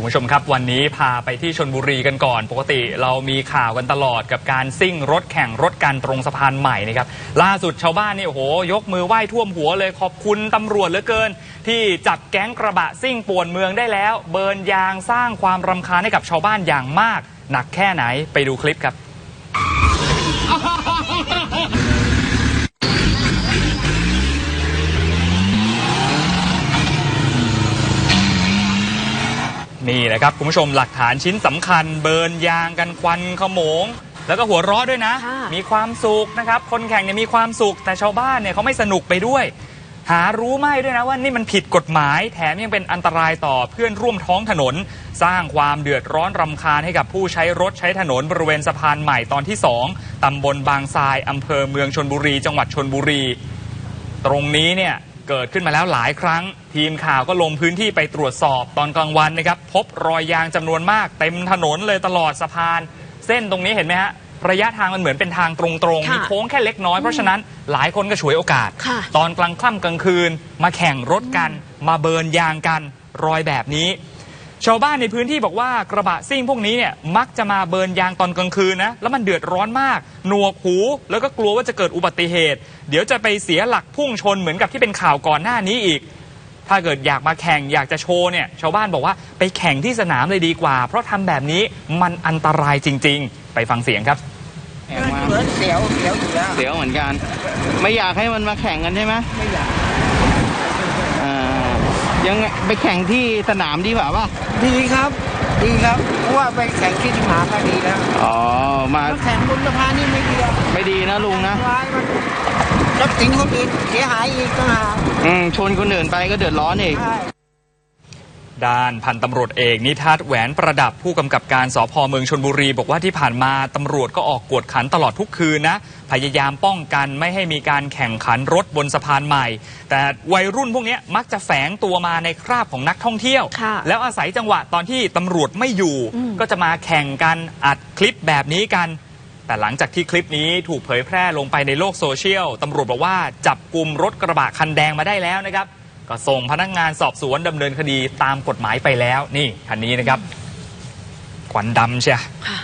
คุณผู้ชมครับวันนี้พาไปที่ชนบุรีกันก่อน ปกติเรามีข่าวกันตลอดกับการซิ่งรถแข่งรถกันตรงสะพานใหม่นะครับล่าสุดชาวบ้านนี่โอ้โหยกมือไหว้ท่วมหัวเลยขอบคุณตำรวจเหลือเกิน ที่จับแก๊งกระบะซิ่งป่วนเมืองได้แล้ว เบิร์นยางสร้างความรำคาญให้กับชาวบ้านอย่างมาก หนักแค่ไหนไปดูคลิปครับ นี่แหละครับคุณผู้ชมหลักฐานชิ้นสำคัญ เบิร์นยางกันควันขโมง แล้วก็หัวเราะด้วยนะ ค่ะ มีความสุขนะครับ คนแข่งเนี่ยมีความสุขแต่ชาวบ้านเนี่ยเขาไม่สนุกไปด้วย หารู้ไหมด้วยนะว่านี่มันผิดกฎหมาย แถมยังเป็นอันตรายต่อเพื่อนร่วมท้องถนน สร้างความเดือดร้อนรำคาญให้กับผู้ใช้รถใช้ถนนบริเวณสะพานใหม่ตอนที่2ตำบลบางทรายอำเภอเมืองชนบุรี จังหวัดชนบุรี ตรงนี้เนี่ย เกิดขึ้นมาแล้วหลายครั้ง ทีมข่าวก็ลงพื้นที่ไปตรวจสอบตอนกลางวันนะครับ พบรอยยางจำนวนมาก เต็มถนนเลยตลอดสะพาน เส้นตรงนี้เห็นไหมฮะระยะทางมันเหมือนเป็นทางตรงๆค่ะมีโค้งแค่เล็กน้อย เพราะฉะนั้นหลายคนก็ฉวยโอกาสค่ะตอนกลางค่ำกลางคืน มาแข่งรถกัน มาเบิร์นยางกัน รอยแบบนี้ ชาวบ้านในพื้นที่บอกว่ากระบะซิ่งพวกนี้เนี่ยมักจะมาเบิร์นยางตอนกลางคืนนะแล้วมันเดือดร้อนมาก หนวกหู แล้วก็กลัวว่าจะเกิดอุบัติเหตุ เดี๋ยวจะไปเสียหลักพุ่งชนเหมือนกับที่เป็นข่าวก่อนหน้านี้อีก ถ้าเกิดอยากมาแข่งอยากจะโชว์เนี่ยชาวบ้านบอกว่าไปแข่งที่สนามเลยดีกว่า เพราะทำแบบนี้มันอันตรายจริง ๆ ไปฟังเสียงครับแข่งมาเหมือนเสียวเสียวอยู่แล้วเสียวเหมือนกัน ไม่อยากให้มันมาแข่งกันใช่ไหมไม่อยากอ่า ยังไงไปแข่งที่สนามดีกว่าป่ะดีครับ ดีครับเพราะว่าไปแข่งที่สนามก็ดีแล้วอ๋อมามาแข่งบนสะพานนี่ไม่ดีอะไม่ดีนะลุงนะร้ายมันรถสินคนอื่นเสียหายอีกต่างหากอืมชนคนอื่นไปก็เดือดร้อนอีกใช่ ด้านพันตำรวจเอกนิทัศน์แหวนประดับผู้กำกับการสพเมืองชนบุรี บอกว่าที่ผ่านมาตำรวจก็ออกกวดขันตลอดทุกคืนนะ พยายามป้องกันไม่ให้มีการแข่งขันรถบนสะพานใหม่ แต่วัยรุ่นพวกเนี้ยมักจะแฝงตัวมาในคราบของนักท่องเที่ยวค่ะแล้วอาศัยจังหวะตอนที่ตำรวจไม่อยู่อืมก็จะมาแข่งกันอัดคลิปแบบนี้กันแต่หลังจากที่คลิปนี้ถูกเผยแพร่ลงไปในโลกโซเชียล ตำรวจบอกว่าจับกลุ่มรถกระบะคันแดงมาได้แล้วนะครับ ก็ส่งพนักงานสอบสวนดำเนินคดีตามกฎหมายไปแล้ว นี่คันนี้นะครับควันดำใช่ไหม ค่ะ